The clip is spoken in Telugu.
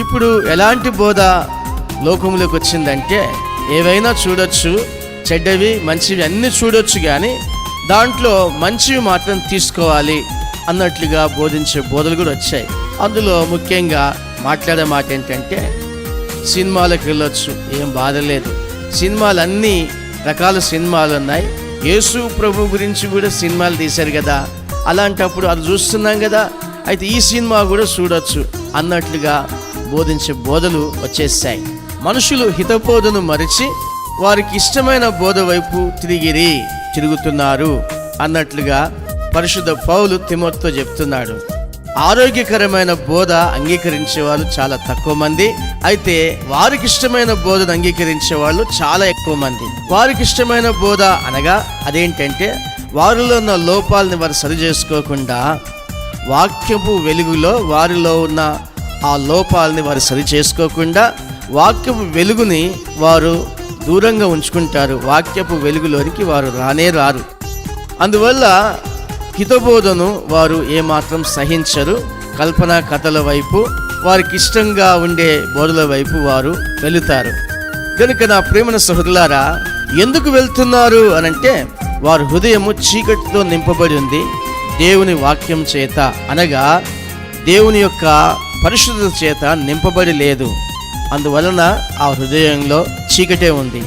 ఇప్పుడు ఎలాంటి బోధ లోకంలోకి వచ్చిందంటే ఏవైనా చూడొచ్చు చెడ్డవి మంచివి అన్నీ చూడొచ్చు కానీ దాంట్లో మంచివి మాత్రం తీసుకోవాలి అన్నట్లుగా బోధించే బోధలు కూడా వచ్చాయి. అందులో ముఖ్యంగా మాట్లాడే మాట ఏంటంటే సినిమాలకు వెళ్ళొచ్చు ఏం బాధ లేదు. సినిమాలు అన్ని రకాల సినిమాలు ఉన్నాయి. యేసు ప్రభు గురించి కూడా సినిమాలు తీశారు కదా. అలాంటప్పుడు అది చూస్తున్నాం కదా. అయితే ఈ సినిమా కూడా చూడొచ్చు అన్నట్లుగా బోధించే బోధలు వచ్చేసాయి. మనుషులు హితబోధను మరిచి వారికి ఇష్టమైన బోధ వైపు తిరిగిరి తిరుగుతున్నారు అన్నట్లుగా పరిశుద్ధ పౌలు తిమోత్తో చెప్తున్నాడు. ఆరోగ్యకరమైన బోధ అంగీకరించే వాళ్ళు చాలా తక్కువ మంది అయితే వారికి ఇష్టమైన బోధను అంగీకరించే వాళ్ళు చాలా ఎక్కువ మంది. వారికి ఇష్టమైన బోధ అనగా అదేంటంటే వారిలో ఉన్న లోపాలని వారు సరి చేసుకోకుండా వాక్యపు వెలుగులో వారిలో ఉన్న ఆ లోపాలని వారు సరి చేసుకోకుండా వాక్యపు వెలుగుని వారు దూరంగా ఉంచుకుంటారు. వాక్యపు వెలుగులోనికి వారు రానే రారు. అందువల్ల హితబోధను వారు ఏమాత్రం సహించరు. కల్పనా కథల వైపు వారికి ఇష్టంగా ఉండే బోధల వైపు వారు వెళుతారు. కనుక నా ప్రేమన సహోదరులారా ఎందుకు వెళ్తున్నారు అనంటే వారి హృదయము చీకటితో నింపబడి ఉంది. దేవుని వాక్యం చేత అనగా దేవుని యొక్క పరిశుద్ధత చేత నింపబడి లేదు. అందువలన ఆ హృదయంలో చీకటే ఉంది.